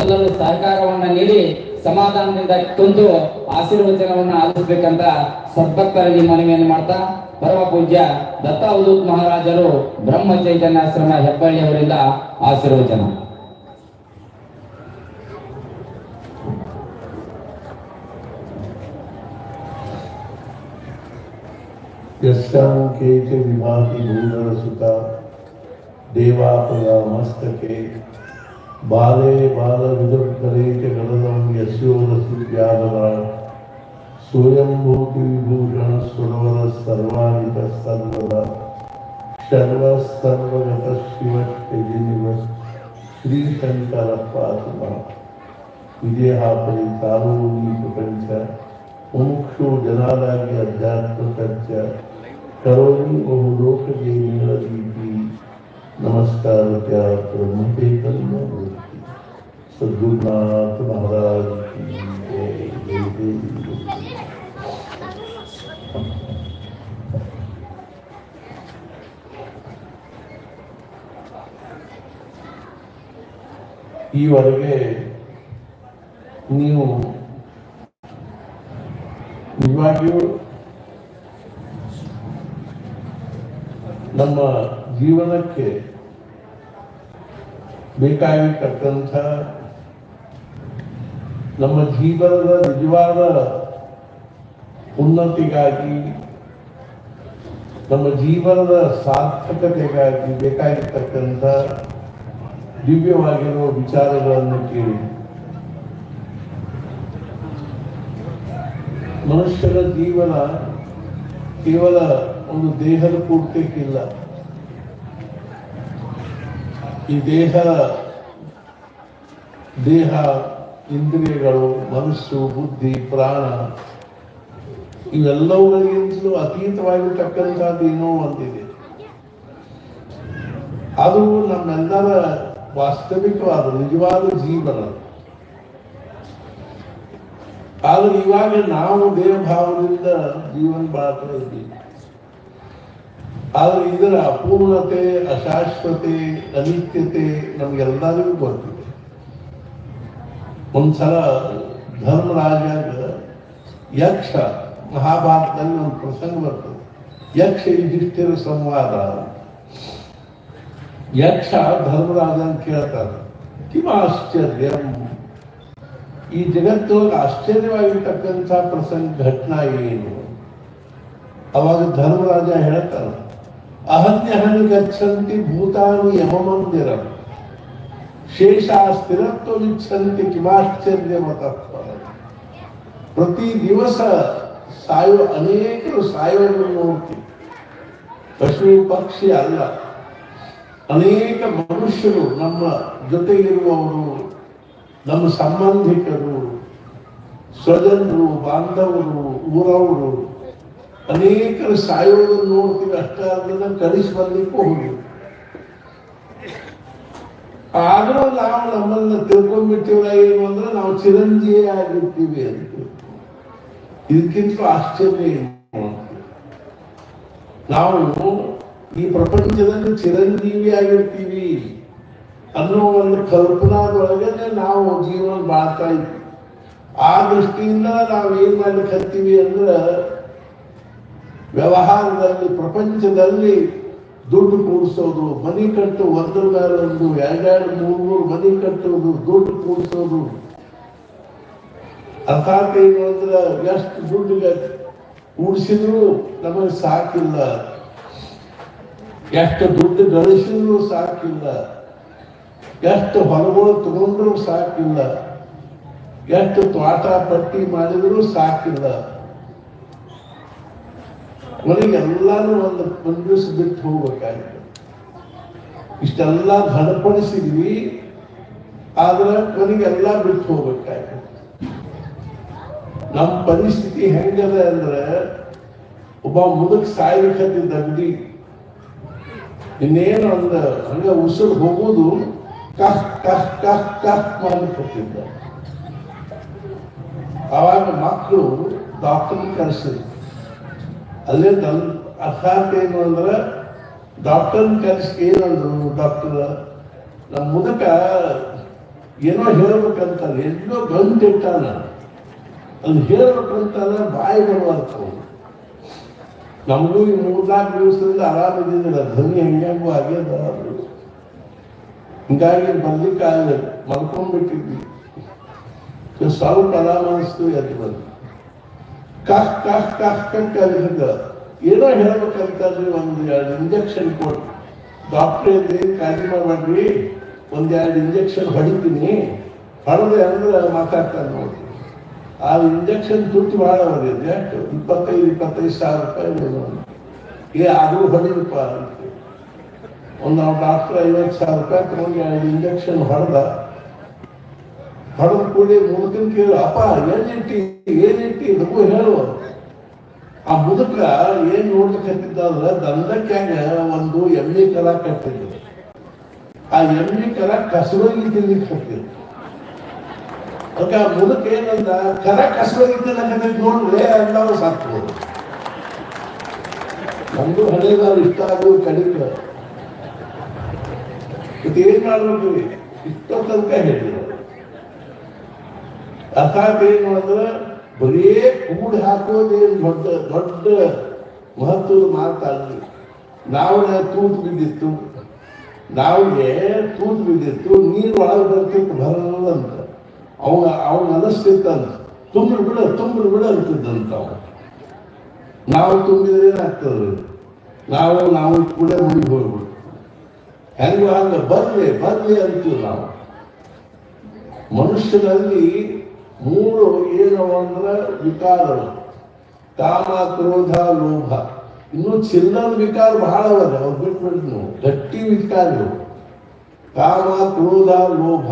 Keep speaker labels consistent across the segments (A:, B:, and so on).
A: ಎಲ್ಲರೂ ಸಹಕಾರವನ್ನ ನೀಡಿ ಸಮಾಧಾನದಿಂದ ತಂದು ಆಶೀರ್ವಚನವನ್ನ ಆಲಿಸಬೇಕಂತ ಸದ್ಭಕ್ತರಲ್ಲಿ ಮನವಿಯನ್ನು ಮಾಡ್ತಾ, ಪರಮ ಪೂಜ್ಯ ದತ್ತ ಉದೂತ್ ಮಹಾರಾಜರು ಬ್ರಹ್ಮ ಚೈತನ್ಯಾಶ್ರಮ ಹೆಬ್ಬಳ್ಳಿಯವರಿಂದ ಆಶೀರ್ವಚನ.
B: ಯಸ್ಯಾಂಕೇ ವಿಭಾತಿ ಸುತ ದೇವಾಪದ ಮಸ್ತಕೆ. ಬಾಲೇ ಬಾಲವಿಧಂ ಕರೇಚ ಕಡಲಂ ಯಸ್ಯೋರಸ್ತಿತ್ಯಾದರ ಸೂರ್ಯಂಭೂತಿ ವಿಭೂಷಣ ಸುರವರ ಸರ್ವಾನಿತ ಸರ್ವದ ಸರ್ವಸರ್ವಗತ ಶಿವ ಶಿವ ಶ್ರೀ ಶಂಕರ ಪಾಸುರ ವಿಜಯಹಾಪರಿ ತಾರೂರಿ ಪ್ರಪಂಚ ಮುಮುಕ್ಷು ಜನಾರಾಗಿ ಅಧ್ಯಾತ್ಮ ಚರ್ಚ ಕರೋಮಿ ಬಹುಲೋಕಗೆ ನೀಡದೀಪಿ ಕಿ ಜೈ ಜೈ ಜೈ ಗುರು. ಈವರೆಗೆ ನೀವು ನಿಜವಾಗಿಯೂ ನಮ್ಮ ಜೀವನಕ್ಕೆ ಬೇಕಾಗಿರ್ತಕ್ಕಂಥ ನಮ್ಮ ಜೀವನದ ನಿಜವಾದ ಉನ್ನತಿಗಾಗಿ, ನಮ್ಮ ಜೀವನದ ಸಾರ್ಥಕತೆಗಾಗಿ ಬೇಕಾಗಿರ್ತಕ್ಕಂಥ ದಿವ್ಯವಾಗಿರುವ ವಿಚಾರಗಳನ್ನು ಕೇಳಿ. ಮನುಷ್ಯನ ಜೀವನ ಕೇವಲ ಒಂದು ದೇಹದ ಪೂರ್ತಿಕ್ಕಿಲ್ಲ ಈ ದೇಹ ದೇಹ ಇಂದ್ರಿಯಗಳು, ಮನಸ್ಸು, ಬುದ್ಧಿ, ಪ್ರಾಣ, ಇವೆಲ್ಲವುಗಳಿಗಿಂತಲೂ ಅತೀತವಾಗಿರ್ತಕ್ಕಂಥದ್ದು ಏನೋ ಒಂದಿದೆ. ಅದು ನಮ್ಮೆಲ್ಲರ ವಾಸ್ತವಿಕವಾದ, ನಿಜವಾದ ಜೀವನ. ಆದ್ರೆ ಇವಾಗ ನಾವು ದೇವಭಾವದಿಂದ ಜೀವನ ಬಾಳ್ತಾ ಇದ್ದೀವಿ. ಆದ್ರೆ ಇದರ ಅಪೂರ್ಣತೆ, ಅಶಾಶ್ವತೆ, ಅನಿತ್ಯತೆ ನಮ್ಗೆಲ್ಲರಿಗೂ ಗೊತ್ತಿದೆ ಒಂದ್ಸಲ ಧರ್ಮರಾಜಾಗ ಯಕ್ಷ, ಮಹಾಭಾರತದಲ್ಲಿ ಒಂದು ಪ್ರಸಂಗ ಬರ್ತದೆ. ಯಕ್ಷ ಯುಧಿಷ್ಠಿರ ಸಂವಾದ. ಯಕ್ಷ ಧರ್ಮರಾಜನ ಕೇಳ್ತಾರೆ. ಕಿಮ ಆಶ್ಚರ್ಯಂ? ಈ ಜಗತ್ತೊಳಗೆ ಆಶ್ಚರ್ಯವಾಗಿರ್ತಕ್ಕಂಥ ಪ್ರಸಂಗ, ಘಟನಾ ಏನು? ಅವಾಗ ಧರ್ಮರಾಜ ಹೇಳ್ತಾನೆ ಅಹನ್ಯಹನಿ ಗಚ್ಚಂತಿ ಭೂತಾನಿ ಯಮಮಂದಿರ. ಶೇಷ ಸ್ಥಿರತ್ವವಿಚ್ಛಂತಿ ಕಿಮಾಶ್ಚರ್ಯ ಪ್ರತಿ ದಿವಸ ಸಾಯೋ ಅನೇಕರು ಸಾಯೋದನ್ನು ನೋಡ್ತೀವಿ. ಪಶು ಪಕ್ಷಿ ಅಲ್ಲ. ಅನೇಕ ಮನುಷ್ಯರು ನಮ್ಮ ಜೊತೆಗಿರುವವರು, ನಮ್ಮ ಸಂಬಂಧಿಕರು, ಸ್ವಜನರು, ಬಾಂಧವರು, ಊರವರು ಅನೇಕರು ಸಾಯೋದನ್ನು ನೋಡ್ತೀವಿ ಅಷ್ಟೇ ಅದನ್ನು ಕಲಿಸಿ ಬರ್ಲಿಕ್ಕೂ ಹೋಗಿ ಆದ್ರೂ ನಾವು ನಮ್ಮನ್ನ ತಿಳ್ಕೊಂಡ್ಬಿಟ್ಟಿವಲ್ಲ ಏನು ಅಂದ್ರೆ ನಾವು ಚಿರಂಜೀವಿ ಆಗಿರ್ತೀವಿ ಅಂತ ಇದಕ್ಕಿಂತ ಆಶ್ಚರ್ಯ ಏನು ನಾವು ಈ ಪ್ರಪಂಚದಲ್ಲಿ ಚಿರಂಜೀವಿ ಆಗಿರ್ತೀವಿ ಅನ್ನೋ ಒಂದು ಕಲ್ಪನಾದೊಳಗನೆ ನಾವು ಜೀವನ ಬಾಳ್ತಾ ಇದ್ವಿ. ಆ ದೃಷ್ಟಿಯಿಂದ ನಾವು ಏನ್ ಮಾಡ್ಲಿಕ್ಕೆ ಹತ್ತೀವಿ ಅಂದ್ರೆ ವ್ಯವಹಾರದಲ್ಲಿ, ಪ್ರಪಂಚದಲ್ಲಿ ದುಡ್ಡು ಕೂಡಿಸೋದು, ಮನೆ ಕಟ್ಟು ಒಂದರ ಮೇಲೆ ಒಂದು, ಎರಡೆರಡು ಮೂರು ಮೂರು ಮನೆ ಕಟ್ಟೋದು ದುಡ್ಡು ಕೂಡಿಸೋದು. ಅರ್ಥಾತ್ ಏನು ಅಂದ್ರೆ ಎಷ್ಟು ದುಡ್ಡು ಕೂಡಿಸಿದ್ರು ನಮಗೆ ಸಾಕಿಲ್ಲ. ಎಷ್ಟು ದುಡ್ಡು ಗಳಿಸಿದ್ರು ಸಾಕಿಲ್ಲ. ಎಷ್ಟು ಹೊಲಗಳು ತಗೊಂಡ್ರು ಸಾಕಿಲ್ಲ. ಎಷ್ಟು ತ್ವಾಟ ಪಟ್ಟಿ ಮಾಡಿದ್ರು ಸಾಕಿಲ್ಲ. ಕೊನೆಗೆ ಎಲ್ಲಾನು ಒಂದು ಒಂದು ದಿವಸ ಬಿಟ್ಟು ಹೋಗ್ಬೇಕಾಗಿತ್ತು. ಇಷ್ಟೆಲ್ಲ ಬಲಪಡಿಸಿದ್ವಿ ಆದ್ರೆ ಕೊನೆಗೆಲ್ಲ ಬಿಟ್ಟು ಹೋಗ್ಬೇಕಾಗಿತ್ತು. ನಮ್ಮ ಪರಿಸ್ಥಿತಿ ಹೆಂಗದ ಅಂದ್ರೆ, ಒಬ್ಬ ಮುದುಕ್ ಸಾಯ್ಬೇಕಂತಿದ್ದ ಅಗದಿ ಇನ್ನೇನು ಒಂದು ಹಂಗ ಉಸಿರು ಹೋಗುದು ಕಫ್ ಕಫ್ ಕಫ್ ಕಫ್ ಮಾಡ್ಲಿಕ್ಕೆ ಅವಾಗ ಮಕ್ಕಳು ಡಾಕ್ಟರ್ ಕರೆಸಿದ್ರು. ಅಲ್ಲೇ ನನ್ ಅರ್ಹತೆ ಏನು ಅಂದ್ರೆ ಡಾಕ್ಟರ್ ಕರೆಸಿ ಏನಂದ್ರು ಡಾಕ್ಟರ್ ನಮ್ಮ ಮುದಕ ಏನೋ ಹೇಳ್ಬೇಕಂತಾನೆ ಎಲ್ಲೋ ಬಂದಿಟ್ಟಾನ. ಅದು ಹೇಳ್ಬೇಕಂತಾನೆ ಬಾಯಿ ಬರುವಂಥವು ನಮಗೂ ಈ ಮೂರ್ನಾಲ್ಕು ದಿವಸದಿಂದ ಆರಾಮಿದ್ದಿಲ್ಲ ಧ್ವನಿ ಹೆಂಗೂ ಆಗ್ಯದ ಅದು. ಹಿಂಗಾಗಿ ಬರ್ಲಿಕ್ಕೆ ಆಗಲ್ಲ ಮಲ್ಕೊಂಡ್ಬಿಟ್ಟಿದ್ವಿ ಸ್ವಲ್ಪ ಆರಾಮ ಅನಿಸ್ತು ಎದ್ದು ಬಂದು ಕಾಸ್ ಕಹ್ ಕಹ್ ಕಲಿಸಿದ ಏನೋ ಹೇಳ್ಬೇಕಂತಂದ್ರೆ ಒಂದು ಎರಡು ಇಂಜೆಕ್ಷನ್ ಕೊಡ್. ಡಾಕ್ಟ್ರ್ ಇದ್ರಿ ಕಾಳಜಿ ಮಾಡಬೇಡ್ರಿ. ಒಂದ್ ಎರಡು ಇಂಜೆಕ್ಷನ್ ಹೊಡಿತೀನಿ. ಹೊಡೆದೆ ಅಂದ್ರೆ ಮಾತಾಡ್ತಾರೆ ನೋಡಿ. ಆ ಇಂಜೆಕ್ಷನ್ ದುಡ್ಡು ಭಾಳ ಅವರಿದೆ ಎಷ್ಟು? ಇಪ್ಪತ್ತೈದು ಇಪ್ಪತ್ತೈದು ಸಾವಿರ ರೂಪಾಯಿ. ಏ, ಅದು ಹೊಡೆದಪ್ಪ ಅಂತ. ಒಂದು ನಾವು ಡಾಕ್ಟ್ರ್ ಐವತ್ತು ಸಾವಿರ ರೂಪಾಯಿ ತಗೊಂಡು ಎರಡು ಇಂಜೆಕ್ಷನ್ ಹೊಡೆದ. ಹೊಡೆದ ಕೂಡಿ ಮುದುಕನ್ ಕೇಳು ಅಪ್ಪ ಏನಿಟ್ಟಿ ಏನಿಟ್ಟಿ ನಮಗೂ ಹೇಳು ಆ ಮುದುಕ ಏನ್ ನೋಡ್ಲಿಕ್ಕಂತಿದ್ದ ಅಂದ್ರೆ ದಂಡಕ್ಕಾಗ ಒಂದು ಎಮ್ಮೆ ಕಲ ಕಟ್ಟಿದ್ರು ಆ ಎಮ್ಮೆ ಕಲ ಕಸವಾಗಿ ತಿನ್ಲಿಕ್ಕೆ ಕೊಟ್ಟಿದ್ರು ಅದಕ್ಕೆ ಆ ಮುದುಕ ಏನಂದ ಕಲ ಕಸವಾಗಿ ತಿನ್ನಕ್ಕೆ ನೋಡ್ರೆ ಎಲ್ಲರೂ ಸಾಕ್ಬೋದು. ನಮ್ದು ಹಳೆದಾರು ಇಷ್ಟ ಆಗೋದು ಕಡಿಮೆ. ಇದೇನ್ ಮಾಡ್ಬೇಕು ಇಷ್ಟೋ ಹೇಳಿದ್ರು. ಏನು ಅಂದ್ರೆ ಬರೀ ಕೂಡಿ ಹಾಕೋದೇನು ದೊಡ್ಡ ದೊಡ್ಡ ಮಹತ್ವದ ಮಾತಲ್ಲ ನಾವೇ ತೂತು ಬಿದ್ದಿತ್ತು. ನಾವಿಗೆ ತೂತು ಬಿದ್ದಿತ್ತು. ನೀರು ಒಳಗೆ ಬರ್ತಿತ್ತು ಬರಲ್ಲ ಅಂತ. ಅವ ಅವನ ಅನಿಸ್ತಿತ್ತಂತ ತುಂಬ್ರು ಬಿಡ ತುಂಬಿ ಬಿಡ ಅಂತಿದ್ದಂತ ಅವ ನಾವು ತುಂಬಿದ್ರೆ ಏನಾಗ್ತದ್ರಿ ನಾವು ನಾವು ಕೂಡ ಮುಗಿ ಹೋಗ್ಬಿಡ್ತು ಹೆಂಗ ಹಂಗ ಬರ್ಲಿ ಬರ್ಲಿ ಅಂತೀವಿ ನಾವು. ಮನುಷ್ಯನಲ್ಲಿ ಮೂರು ಏನು ಅಂದ್ರೆ ವಿಕಾರಗಳು ಕಾಮ, ಕ್ರೋಧ, ಲೋಭ. ಇನ್ನು ಚಿಲ್ಲರ ವಿಕಾರ ಬಹಳ ಅವರ ಅವ್ರು ಬಿಟ್ಬಿಟ್ಟು ನೀವು. ಗಟ್ಟಿ ವಿಕಾರಗಳು ಕಾಮ, ಕ್ರೋಧ, ಲೋಭ.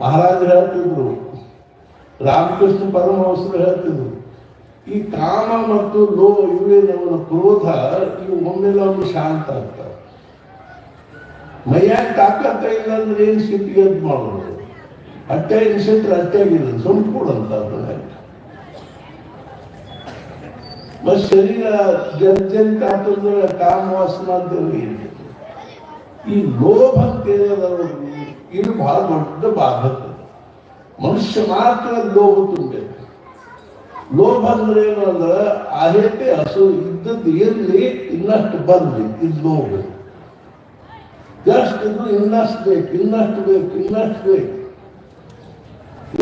B: ಮಹಾರಾಜರು ಹೇಳ್ತಿದ್ರು. ರಾಮಕೃಷ್ಣ ಪರಮಹಂಸರು ಹೇಳ್ತಿದ್ರು. ಈ ಕಾಮ ಮತ್ತು ಲೋ ಇವೇನವನ ಕ್ರೋಧ, ಇವು ಒಮ್ಮೆಲ್ಲ ಒಂದು ಶಾಂತ ಆಗ್ತಾವ. ಮೈಯಾಗ ತಾಕತ್ತ ಇಲ್ಲ ಅಂದ್ರೆ ಏನು ಸಿಟ್ಟಿಗೆ ಅಂತ ಮಾಡೋದು? ಇನ್ಸಿಟ್ರೆ ಅಟ್ಟೆ ಆಗಿಲ್ಲ ಸುಮ್ ಕೊಡಂತ ಮತ್ ಶರೀರ ಜನ ಆತಂದ್ರೆ ಕಾಮ ವಾಸನ ಅಂತೇಳಿ ಇದೆ. ಈ ಲೋಭ ಅಂತ ಇದು ಬಹಳ ದೊಡ್ಡ ಬಾಧಕ. ಮನುಷ್ಯ ಮಾತ್ರ ಲೋಭ ತುಂಬಬೇಕು. ಲೋಭ ಅಂದ್ರೆ ಏನು ಅಂದ್ರೆ ಆಹೇತೆ ಹಸು ಇದ್ದದ್ದು ಇರಲಿ, ಇನ್ನಷ್ಟು ಬರ್ಲಿ, ಇದು ಲೋಭ. ಜಾಸ್ತಿ ಇನ್ನಷ್ಟು ಬೇಕು ಇನ್ನಷ್ಟು ಬೇಕು ಇನ್ನಷ್ಟು ಬೇಕು.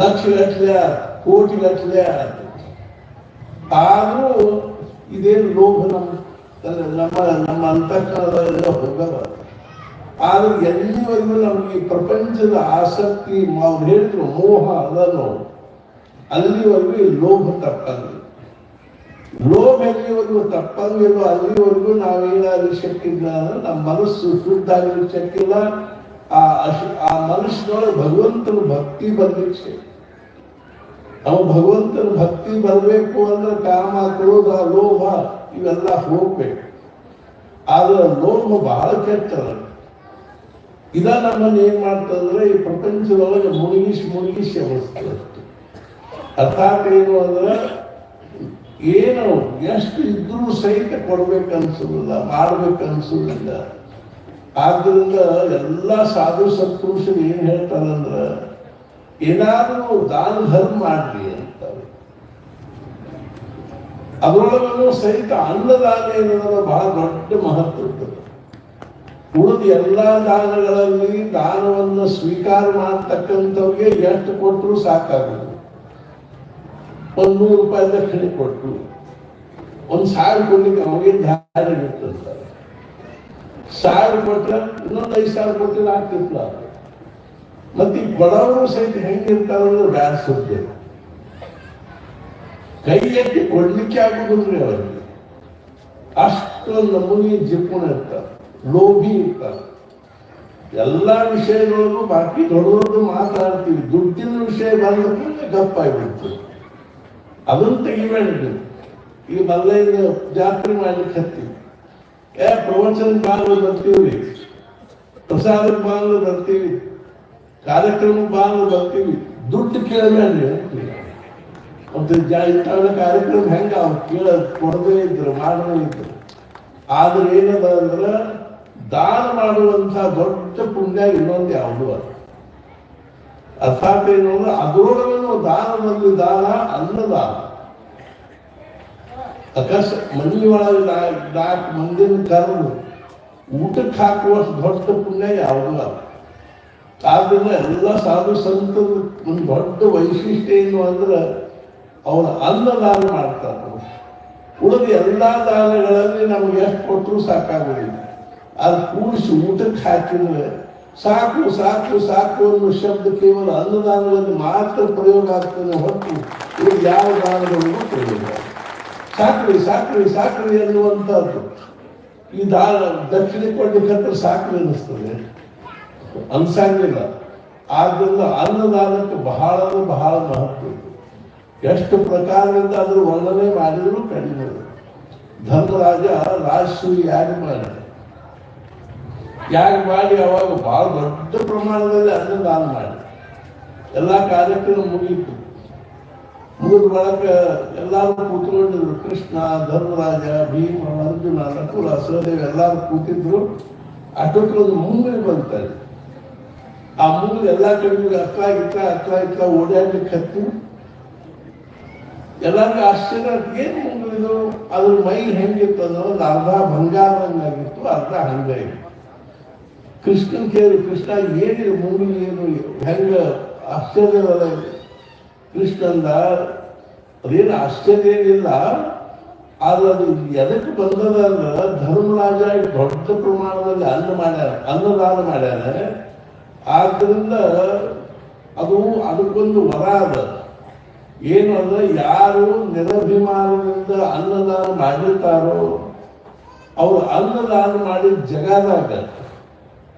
B: ಲಕ್ಷ ಗಟ್ಟಲೆ ಕೋಟಿ ಗಟ್ಟಲೆ ಆದ್ರೂ ಇದೇನು ಲೋಭ ನಮ್ಮ ನಮ್ಮ ನಮ್ಮ ಅಂತಃಕರಣದಲ್ಲ ಹೋಗಲ್ಲ. ಆದ್ರೆ ಎಲ್ಲಿವರೆಗೂ ನಮಗೆ ಪ್ರಪಂಚದ ಆಸಕ್ತಿ ಅವ್ರು ಹೇಳಿದ್ರು ಮೋಹ ಅದನ್ನು ಅಲ್ಲಿವರೆಗೂ ಈ ಲೋಭ ತಪ್ಪಲ್ಲ. ಲೋಭ ಎಲ್ಲಿವರೆಗೂ ತಪ್ಪಂಗಿಲ್ಲ, ಅಲ್ಲಿವರೆಗೂ ನಾವೇನಾದ್ರೂ ಶಕ್ತಿ ಇಲ್ಲ ಅಂದ್ರೆ ನಮ್ಮ ಮನಸ್ಸು ಶುದ್ಧ ಆಗಲಿಕ್ಕೆ ಶಕ್ತಿ ಇಲ್ಲ ಆ ಆ ಮನಸ್ಸಿನೊಳಗೆ ಭಗವಂತನ ಭಕ್ತಿ ಬರ್ಲಿಕ್ಕೆ ಅವ ಭಗವಂತನ ಭಕ್ತಿ ಬರಬೇಕು ಅಂದ್ರೆ ಕಾಮ, ಕ್ರೋಧ, ಲೋಭ ಇವೆಲ್ಲ ಹೋಗ್ಬೇಕು. ಆದ್ರೆ ಲೋಭ ಬಹಳ ಕೆಟ್ಟದ. ಇದ ನಮ್ಮನ್ನು ಏನ್ ಮಾಡ್ತಂದ್ರೆ ಈ ಪ್ರಪಂಚದೊಳಗೆ ಮುಳುಗಿಸಿ ಮುಳುಗಿಸಿ ಅಷ್ಟೆ. ಅರ್ಥಾತ್ ಏನು ಅಂದ್ರೆ ಏನು ಎಷ್ಟು ಇದ್ರೂ ಸಹಿತ ಕೊಡ್ಬೇಕನ್ಸುದಿಲ್ಲ ಮಾಡ್ಬೇಕನ್ಸುದಿಲ್ಲ ಆದ್ರಿಂದ ಎಲ್ಲ ಸಾಧು ಸತ್ಪುರುಷರು ಏನ್ ಹೇಳ್ತಾರಂದ್ರ, ಏನಾದರೂ ದಾನ ಧರ್ಮ ಮಾಡ್ರಿ ಅಂತಾರೆ. ಅದರೊಳಗೂ ಸಹಿತ ಅನ್ನದಾನ ಅನ್ನೋದು ಬಹಳ ದೊಡ್ಡ ಮಹತ್ವ ಇರ್ತದೆ. ಉಳಿದ ಎಲ್ಲಾ ದಾನಗಳಲ್ಲಿ ದಾನವನ್ನು ಸ್ವೀಕಾರ ಮಾಡತಕ್ಕಂಥವ್ರಿಗೆ ಎಷ್ಟು ಕೊಟ್ಟರು ಸಾಕಾಗುದು. ಒಂದು ನೂರು ರೂಪಾಯಿ ದಕ್ಷಿಣೆ ಕೊಟ್ಟರು ಒಂದ್ ಸಾವಿರ ಕೊಡ್ಲಿಕ್ಕೆ ಅವನಿಗೆ ಧ್ಯಾನ ಇರ್ತಂತ ಸಾವಿರ ಕೊಟ್ರೆ, ಇನ್ನೊಂದು ಐದು ಸಾವಿರ ಕೊಟ್ಟರೆ ಆಗ್ತಿತ್ತು ಮತ್ತೆ ಈ ಬಡವರು ಸಹಿತ ಹೆಂಗಿರ್ತಾರಂದ್ರೆ ಡ್ಯಾನ್ಸ್ ಸುದ್ದಿ. ಕೈ ಎತ್ತಿ ಕೊಡ್ಲಿಕ್ಕೆ ಆಗುದಿಲ್ರಿ ಅವರಿಗೆ. ಅಷ್ಟೊಂದು ನಮೂನಿ ಜಿಪುಣ ಇರ್ತ, ಲೋಭಿ ಇರ್ತಾರೆ ಎಲ್ಲಾ ವಿಷಯಗಳಿಗೂ ಬಾಕಿ ದೊಡ್ಡ ದೊಡ್ಡ ಮಾತಾಡ್ತೀವಿ. ದುಡ್ಡಿನ ವಿಷಯ ಬಂದ ಗಪ್ಪಾಗಿಬಿಡ್ತು ಅದನ್ನು ತೆಗಿಬೇಡ್ರಿ ಈ ಬಲ್ಲೆಯಿಂದ ಜಾತ್ರೆ ಮಾಡ್ಲಿಕ್ಕೆ ಹತ್ತೀವಿ ಏ ಪ್ರವಚನ ಬಾಂಗ್ಲ ಬರ್ತೀವ್ರಿ ಪ್ರಸಾದ ಬಾಂಗ್ಲ ಬರ್ತೀವಿ. ಕಾರ್ಯಕ್ರಮ ಬಾಂಗ್ಲ ಬರ್ತೀವಿ. ದುಡ್ಡು ಕೇಳಬೇಡ್ರಿ ಒಂದು ಇಂಥ ಕಾರ್ಯಕ್ರಮ ಹೆಂಗ ಅವ್ರು ಕೇಳ ಕೊಡದೇ ಇದ್ರು ಮಾಡದೇ ಇದ್ರು. ಆದ್ರೆ ಏನದ ಅಂದ್ರೆ, ದಾನ ಮಾಡುವಂತ ದೊಡ್ಡ ಪುಣ್ಯ ಇನ್ನೊಂದು ಯಾವುದು ಅಲ್ಲ. ಅರ್ಥಾತ್ ಏನು ಅಂದ್ರೆ ದಾನ ದಾನದಲ್ಲಿ ದಾನ, ಅನ್ನದಾನ. ಅಕಸ್ ಮನಿ ಒಳಗೆ ನಾಲ್ಕು ಮಂದಿನ ಕರೆದು ಊಟಕ್ಕೆ ಹಾಕುವಷ್ಟು ದೊಡ್ಡ ಪುಣ್ಯ ಯಾವುದೂ ಅಲ್ಲ. ಆದ್ರಿಂದ ಎಲ್ಲ ಸಾಧು ಸಂತರು ಒಂದು ದೊಡ್ಡ ವೈಶಿಷ್ಟ್ಯ ಏನು ಅಂದ್ರೆ ಅವರ ಅನ್ನದಾನ ಮಾಡ್ತಾರೆ ಉಳಿದ ಎಲ್ಲ ದಾನಗಳಲ್ಲಿ ನಮ್ಗೆ ಎಷ್ಟು ಕೊಟ್ಟರು ಸಾಕಾಗೋದಿಲ್ಲ. ಅದು ಕೂಡಿಸಿ ಊಟಕ್ಕೆ ಹಾಕಿದ್ರೆ ಸಾಕು ಸಾಕು ಸಾಕು ಅನ್ನೋ ಶಬ್ದ ಕೇವಲ ಅನ್ನದಾನದಲ್ಲಿ ಮಾತ್ರ ಪ್ರಯೋಗ ಆಗ್ತದೆ ಹೊರತು ಯಾವ ದಾನಗಳನ್ನು ಪ್ರಯೋಗ. ಸಾಕ್ರಿ ಸಾಕ್ರಿ ಸಾಕ್ರಿ ಅನ್ನುವಂಥದ್ದು ಈ ದಾ ದಕ್ಷಿಣ ಕೊಡ್ಲಿಕ್ಕಂದ್ರೆ ಸಾಕ್ರಿ ಅನ್ನಿಸ್ತದೆ. ಅನ್ಸಂಗಿಲ್ಲ. ಆದ್ದರಿಂದ ಅನ್ನದಾನಕ್ಕೆ ಬಹಳ ಬಹಳ ಮಹತ್ವ ಎಷ್ಟು ಪ್ರಕಾರದಿಂದ ಅದ್ರ ವರ್ಣನೆ ಮಾಡಿದ್ರು ಕಡಿಮೆ. ಧರ್ಮರಾಜ ರಾಜಶ್ರೀ ಯಾರು ಮಾಡಿ ಯಾರು ಮಾಡಿ ಅವಾಗ ಬಹಳ ದೊಡ್ಡ ಪ್ರಮಾಣದಲ್ಲಿ ಅನ್ನದಾನ ಮಾಡಿ ಎಲ್ಲ ಕಾರ್ಯಕ್ರಮ ಮುಗೀತು. ಮುಗಿದ ಬಳಕ ಎಲ್ಲರೂ ಕೂತ್ಕೊಂಡಿದ್ರು ಕೃಷ್ಣ, ಧರ್ಮರಾಜ ಭೀಮ ಅರ್ಜುನ ನಕುಲ ಸಹದೇವ ಎಲ್ಲರೂ ಕೂತಿದ್ರು. ಅಷ್ಟೊತ್ತಿಗೆ ಒಂದು ಮುಂಗಲಿ ಬಂತಾರೆ ಆ ಮುಂಗಲಿ ಎಲ್ಲ ಕಡೆಗೂ ಅಕ್ಕ ಇಕ್ಕ ಅಕ್ಕ ಇಕ್ಕ ಓಡಾಡ್ಲಿಕ್ಕೆ ಹತ್ತಿ ಎಲ್ಲರಿಗೂ ಆಶ್ಚರ್ಯ ಏನು ಮುಂಗಲಿದು ಅದ್ರ ಮೈ ಹೆಂಗಿತ್ತು ಅಂದ್ರೆ ಒಂದು ಅರ್ಧ ಬಂಗಾರದಂಗಾಗಿತ್ತು, ಅರ್ಧ ಹಂಗಾಗಿತ್ತು. ಕೃಷ್ಣನ್ ಕೇಳಿ, ಕೃಷ್ಣ, ಏನಿದೆ ಮುಂಗಲಿ ಏನು? ಹೆಂಗ? ಆಶ್ಚರ್ಯವಲ್ಲ ಇದು. ಕೃಷ್ಣಂದ ಅದೇನು ಆಶ್ಚರ್ಯ ಏನಿಲ್ಲ, ಆದ್ರೆ ಅದು ಎದಕ್ಕೆ ಬಂದದ ಅಂದ್ರೆ ಧರ್ಮರಾಜ ದೊಡ್ಡ ಪ್ರಮಾಣದಲ್ಲಿ ಅನ್ನ ಮಾಡ್ಯಾರ, ಅನ್ನದಾನ ಮಾಡ್ಯಾರ. ಆದ್ದರಿಂದ ಅದು ಅದಕ್ಕೊಂದು ವರ ಅದ. ಏನು ಅಂದ್ರೆ ಯಾರು ನಿರಭಿಮಾನದಿಂದ ಅನ್ನದಾನ ಮಾಡಿರ್ತಾರೋ ಅವರು ಅನ್ನದಾನ ಮಾಡಿದ ಜಗದಾಗ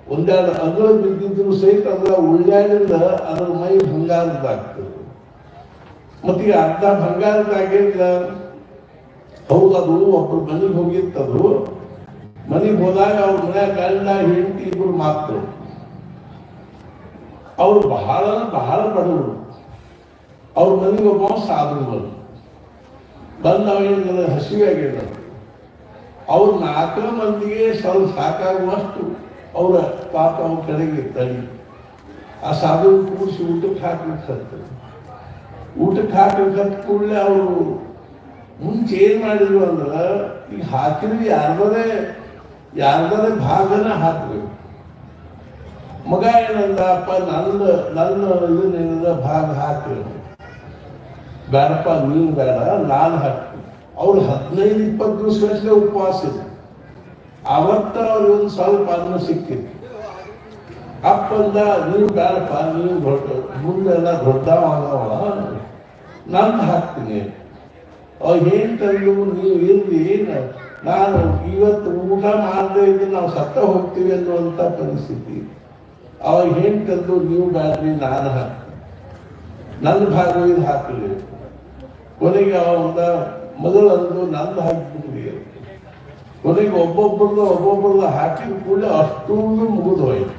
B: ಒಂದೆರಡು ಅದ್ರ ಬಿದ್ದಿದ್ರು ಸಹಿತ ಅದರ ಉಳ್ಳಾಡಿಂದ ಅದರ ಮೈ ಬಂಗಾರದಾಗ್ತದೆ ಮತ್ತೆ ಈಗ ಅರ್ಧ ಬಂಗಾರದಾಗಿಲ್ಲ ಹೌದದು, ಒಬ್ರು ಮನೆಗೆ ಹೋಗಿತ್ತದು. ಮನೆಗೆ ಹೋದಾಗ ಅವ್ರ ಮನ್ಯಾಗ ಗಂಡ, ಹೆಂಡತಿ ಇಬ್ರು ಮಾತ್ರ. ಅವ್ರು ಬಹಳ ಬಹಳ ಬಡವರು. ಅವ್ರ ಮನೆಗೆ ಒಬ್ಬ ಸಾಧು ಬಂದು ಬಂದು ಅವಾಗ ಹಸಿವೆ ಆಗಿಲ್ಲ ಅವ್ರ ನಾಲ್ಕು ಮಂದಿಗೆ ಸ್ವಲ್ಪ ಸಾಕಾಗುವಷ್ಟು ಅವರ ಪಾಪ ಅವ್ರ ಕಡೆಗೆ ತಳಿ ಆ ಸಾಧು ಕೂಡಿಸಿ ಊಟಕ್ಕೆ ಹಾಕಿ ಹತ್ತರು ಊಟಕ್ಕೆ ಹಾಕಬೇಕಂತ ಕೂಡಲೇ ಅವರು ಮುಂಚೆ ಏನು ಮಾಡಿದ್ರು ಅಂದ್ರೆ, ಈಗ ಹಾಕಿದ್ರೆ ಯಾರ್ದರೇ ಮನೆ ಭಾಗನ ಹಾಕಬೇಕು. ಮಗ ಏನಂದ, ಅಪ್ಪ ನನ್ನ ನನ್ನ ಇದನ್ನೇನದ ಭಾಗ ಹಾಕಬೇಕು. ಬೇಡಪ್ಪ ನೀನು ಬೇಡ ನಾನು ಹಾಕ್ತೀನಿ. ಅವ್ರು ಹದಿನೈದು, ಇಪ್ಪತ್ತು ದಿವಸ ಗಟ್ಟಲೆ ಉಪವಾಸ ಇದೆ ಅವತ್ತ ಅವ್ರಿಗೆ ಒಂದು ಸ್ವಲ್ಪ ಅನ್ನ ಸಿಕ್ಕಿತ್ತು. ಅಪ್ಪಂದ ನೀವು ಬೇಡಪ್ಪ ನೀವು ದೊಡ್ಡ, ಮುಂದೆಲ್ಲ ದೊಡ್ಡವ ನಾನು ಹಾಕ್ತೀನಿ. ಅವ್ರು ತಂದು ನೀವು ಏನು? ನಾನು ಇವತ್ತು ಊಟ ಮಾಡದೇ ಇದ್ದು ನಾವು ಸತ್ತ ಹೋಗ್ತೀವಿ ಅನ್ನುವಂಥ ಪರಿಸ್ಥಿತಿ. ಅವಾಗ ಏನ್ ತಂದು, ನೀವು ಬ್ಯಾಡ್ರಿ ನಾನು ಹಾಕ್ತೀನಿ. ನನ್ನ ಭಾಗ ಇದು ಹಾಕಲಿ. ಕೊನೆಗೆ ಅವಂದ ಮೊದಲಂದು ನಂದು ಹಾಕಿಬಿಡ್ರಿ ಕೊನೆಗೆ ಒಬ್ಬೊಬ್ಬರದ್ದು ಒಬ್ಬೊಬ್ಬರದ್ದು ಹಾಕಿದ ಕೂಡಲೇ ಅಷ್ಟೊಂದು ಮುಗಿದು ಹೋಯ್ತು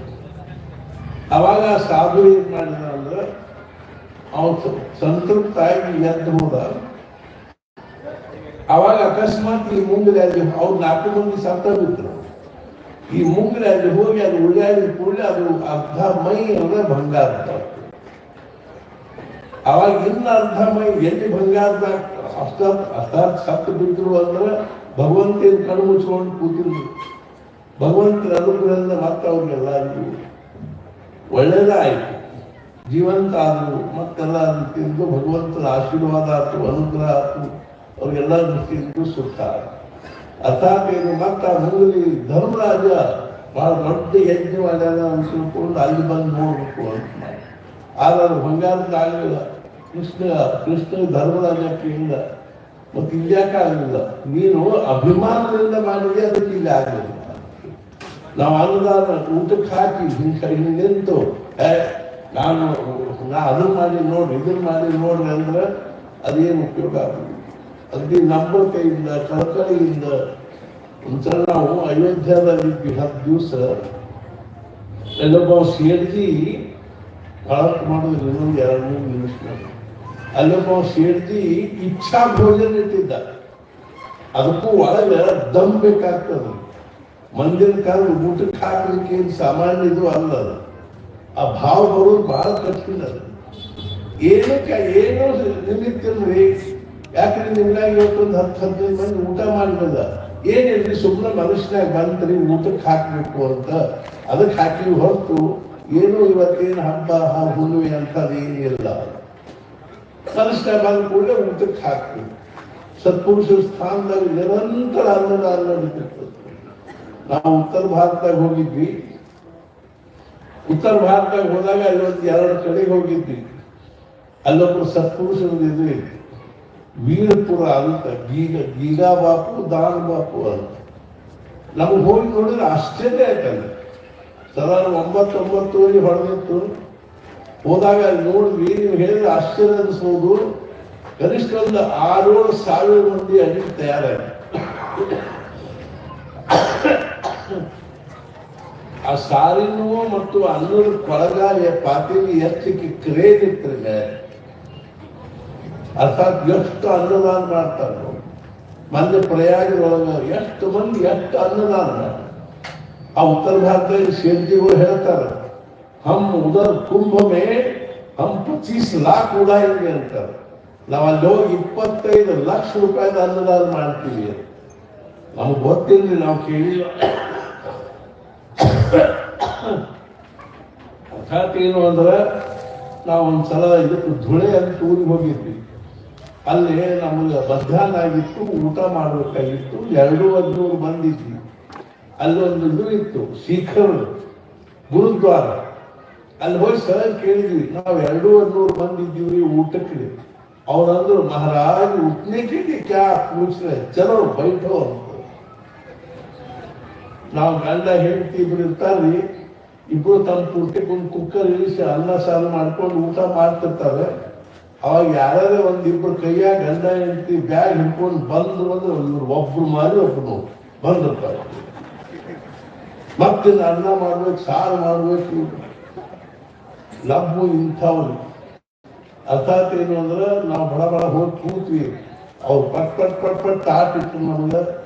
B: ಅವಾಗ ಸಾಧು ಏನ್ ಮಾಡಿದ? ಅಂದ್ರೆ ಸಂತೃಪ್ತ ಆಗಿ ಎದ್ದು ಹೋದ ಅವಾಗ ಅಕಸ್ಮಾತ್ ಈ ಮುಂಗಲಾಗಿ ಅವ್ರು ನಾಲ್ಕು ಮಂದಿ ಸತ್ತ ಬಿದ್ರು ಈ ಮುಂಗಲಾಗಿ ಹೋಗಿ ಅದು ಉಳ್ಳಾಡಿ ಕೂಡಲೇ ಅದು ಅರ್ಧ ಮೈ ಅಂದ್ರೆ ಆಗ್ತದೆ. ಅವಾಗ ಇನ್ನ ಅರ್ಧ ಮೈ ಎಲ್ಲಿ ಬಂಗಾರದ ಅಷ್ಟ ಅಷ್ಟಾತ್ ಸತ್ತು ಬಿದ್ರು ಅಂದ್ರೆ ಭಗವಂತನ ಕಣ್ಣು ಮುಚ್ಕೊಂಡು ಕೂತಿದ್ರು. ಭಗವಂತನ ಅನುಗ್ರಹದಿಂದ ಮತ್ತೆ ಅವ್ರಿಗೆಲ್ಲರಿಗೂ ಒಳ್ಳೇದಾಯಿತು. ಜೀವಂತ ಆದರು ಮತ್ತೆಲ್ಲ ರೀತಿಯಿಂದ ಭಗವಂತನ ಆಶೀರ್ವಾದ ಆಯ್ತು ಅನುಗ್ರಹ ಆಯ್ತು ಅವ್ರಿಗೆಲ್ಲ ದೃಷ್ಟಿಯಿಂದ ಸುಖ ಆಯ್ತು. ಅರ್ಥಾತ್ ಏನು, ಮತ್ತ ಮುಂದೆ ಧರ್ಮರಾಜ ಬಹಳ ದೊಡ್ಡ ಯಜ್ಞ ಮಾಡ್ಯಾನ ಅಂತ ತಿಳ್ಕೊಂಡು ಅಲ್ಲಿ ಬಂದು ನೋಡಬೇಕು ಅಂತ. ಆದ್ರೆ ಅದು ಬಂಗಾರದ ಆಗಲಿಲ್ಲ ಕೃಷ್ಣ ಕೃಷ್ಣ ಧರ್ಮರಾಜಕ್ಕೆ ಇಲ್ಲ ಮತ್ತೆ ಇಲ್ಯಾಕೆ ಆಗಲಿಲ್ಲ ನೀನು ಅಭಿಮಾನದಿಂದ ಮಾಡಿದೆ ಅದಕ್ಕೆ ಇಲ್ಲಿ ಆಗಲಿಲ್ಲ ನಾವು ಅನ್ನದಾನ ಊಟಕ್ಕೆ ಹಾಕಿ ಹಿಂಗೆ ನಿಂತು ನಾನು ನಾ ಅದನ್ನ ಮಾಡಿ ನೋಡ್ರಿ, ಇದನ್ನ ಮಾಡಿ ನೋಡ್ರಿ ಅಂದ್ರೆ ಅದೇನು ಉಪಯೋಗ ಆಗುದಿಲ್ಲ. ಅದೇ ನಂಬಿಕೆಯಿಂದ ಕಳಕಳಿಯಿಂದ ಒಂದ್ಸಲ ನಾವು ಅಯೋಧ್ಯದಲ್ಲಿ ಹತ್ತು ದಿವಸ. ಎಲ್ಲೊಬ್ಬ ಸೇಡ್ಜಿ ಕಳಕ್ ಮಾಡೋದು ಇನ್ನೊಂದು ಎರಡು ಮೂರು ನಿಮಿಷ ಅಲ್ಲೊಬ್ಬ ಸೇಡ್ಜಿ ಇಚ್ಛಾ ಭೋಜನ ಇಟ್ಟಿದ್ದ. ಅದಕ್ಕೂ ಒಳಗೆ ದಮ್ ಬೇಕಾಗ್ತದೆ. ಮಂದಿರ ಕಾಲ ಊಟಕ್ಕೆ ಹಾಕ್ಲಿಕ್ಕೆ ಏನು ಸಾಮಾನ್ಯ ಇದು ಅಲ್ಲ ಅದು. ಆ ಭಾವ ಬರೋದು ಬಹಳ ಕಠಿಣ ಅದು. ಏನಕ್ಕೆ ಏನು ನಿಮಿತ್ತಲ್ರಿ ಯಾಕಂದ್ರೆ ನಿಮ್ನಾಗ ಇವತ್ತೊಂದು ಹತ್ತು ಹದಿನೈದು ಮಂದಿ ಊಟ ಮಾಡಿದ ಏನಿಲ್ರಿ ಸುಮ್ಮನೆ ಮನುಷ್ಯನಾಗ ಬಂದ್ರಿ ಊಟಕ್ಕೆ ಹಾಕ್ಬೇಕು ಅಂತ? ಅದಕ್ಕೆ ಹಾಕಿ ಹೊರತು ಏನು ಇವತ್ತೇನು ಹಬ್ಬ, ಹ, ಹುಣ್ಣಿಮೆ ಅಂತದ್ದು ಏನಿಲ್ಲ ಮನುಷ್ಯ ಬಂದ ಕೂಡಲೇ ಊಟಕ್ಕೆ ಹಾಕ್ಬೇಕು. ಸತ್ಪುರುಷರ ಸ್ಥಾನದಾಗ ನಿರಂತರ ಅನ್ನದಾನ ನಡೀತಿರ್ತದೆ ನಾವು ಉತ್ತರ ಭಾರತದಾಗ ಹೋಗಿದ್ವಿ. ಉತ್ತರ ಭಾರತದಾಗ ಹೋದಾಗ ಇವತ್ತು ಎರಡು ಕಡೆಗೆ ಹೋಗಿದ್ವಿ ಅಲ್ಲೊಬ್ಬರು ಸತ್ಪುರುಷರದ್ದು ಇದು ಇತ್ತು ವೀರಪುರ ಅಂತ, ಗೀಗ, ಗೀಗಾ ಬಾಪು, ದಾನ್ ಬಾಪು ಅಂತ. ನಮ್ಗೆ ಹೋಗಿ ನೋಡಿದ್ರೆ ಆಶ್ಚರ್ಯ ಆಯ್ತಲ್ಲ. ಸದಾ ಒಂಬತ್ತು ಒಂಬತ್ತುವರೆ ಹೊಡೆದಿತ್ತು. ಹೋದಾಗ ನೋಡಿದ್ವಿ ನೀವು ಹೇಳಿದ್ರೆ ಆಶ್ಚರ್ಯ ಅನಿಸ್ಬೋದು. ಕನಿಷ್ಠ ಒಂದು ಆರೇಳು ಸಾವಿರ ಮಂದಿ ಅಡಿಗೆ ತಯಾರಾಗಿ. ಆ ಸಾರಿನೂ ಮತ್ತು ಅನ್ನದ ಕೊಳಗಾಲಿಯ ಪಾತಿಲಿ ಎತ್ತಕ್ಕೆ ಕ್ರೇಜ್ ಇರ್ತದೆ ಅರ್ಥಾತ್ ಎಷ್ಟು ಅನ್ನದಾನ ಮಾಡ್ತಾರೆ ಮಂದಿ ಪ್ರಯಾಗದೊಳಗ ಎಷ್ಟು ಮಂದಿ ಎಷ್ಟು ಅನ್ನದಾನ. ಆ ಉತ್ತರ ಭಾರತದಲ್ಲಿ ಸೇಠಿಗಳು ಹೇಳ್ತಾರ ಹಮ್ ಉದರ್ ಕುಂಭಮೆ ಹಮ್ ಪಚೀಸ್ ಲಾಖ್ ಉಡಾಯಿಗೆ ಅಂತಾರೆ ನಾವು ಅಲ್ಲಿ ಹೋಗಿ ಇಪ್ಪತ್ತೈದು ಲಕ್ಷ ರೂಪಾಯಿದ ಅನ್ನದಾನ ಮಾಡ್ತೀವಿ. ನಮ್ಗೆ ಗೊತ್ತಿಲ್ಲ ನಾವು ಕೇಳಿಲ್ಲ ಅರ್ಥಾತ್ ಏನು ಅಂದ್ರೆ ನಾವು ಒಂದು ಸಲ ಇದಕ್ಕೆ ಧುಳೆ ಅಂತ ಊರಿಗೆ ಹೋಗಿದ್ವಿ. ಅಲ್ಲಿ ನಮಗೆ ಮಧ್ಯಾಹ್ನ ಆಗಿತ್ತು, ಊಟ ಮಾಡಬೇಕಾಗಿತ್ತು, ಎರಡು ಹದಿನೂರು ಬಂದಿದ್ವಿ ಅಲ್ಲೊಂದು ಇದು ಇತ್ತು, ಶಿಖರ್, ಗುರುದ್ವಾರ. ಅಲ್ಲಿ ಹೋಗಿ ಸಲ ಕೇಳಿದ್ವಿ, ನಾವು ಎರಡು ಹದಿನೂರು ಬಂದಿದ್ದೀವಿ ಊಟಕ್ಕೆ. ಅವರಂದ್ರು, ಮಹಾರಾಜ್ ಉತ್ನೆ ಕ್ಯಾ? ಕೂರ್ಸ್ರೆ, ಚಲೋ, ಬೈಠೋ. ನಾವು ಗಂಡ ಹೆಂಡತಿ ಇಬ್ರು ಇರ್ತಾರ್ರಿ, ಇಬ್ರು ತಮ್ಮ ಒಂದು ಕುಕ್ಕರ್ ಇಳಿಸಿ ಅನ್ನ ಸಾರು ಮಾಡ್ಕೊಂಡು ಊಟ ಮಾಡ್ತಿರ್ತಾರೆ ಅವಾಗ ಯಾರಾದ್ರೆ ಒಂದಿಬ್ರು ಕೈಯಾಗ ಗಂಡ ಹೆಂಡತಿ ಬ್ಯಾಗ್ ಹಿಡ್ಕೊಂಡು ಬಂದು ಇವ್ರು ಒಬ್ರು ಮಾರಿ ಒಬ್ರು ಬಂದಿರ್ತಾರೆ. ಮತ್ತೆ ಅನ್ನ ಮಾಡ್ಬೇಕು, ಸಾರು ಮಾಡ್ಬೇಕು. ನಮ್ಮು ಇಂಥವ್ರು. ಅರ್ಥಾತ್ ಏನು ಅಂದ್ರೆ ನಾವು ಬಡ ಬಡ ಹೋಗಿ ಕೂತ್ವಿ. ಅವ್ರು ಪಟ್ ಪಟ್ ಪಟ್ ಪಟ್ ತಾಟ್ ಇಟ್ಟು ನಮ್ಗೆ.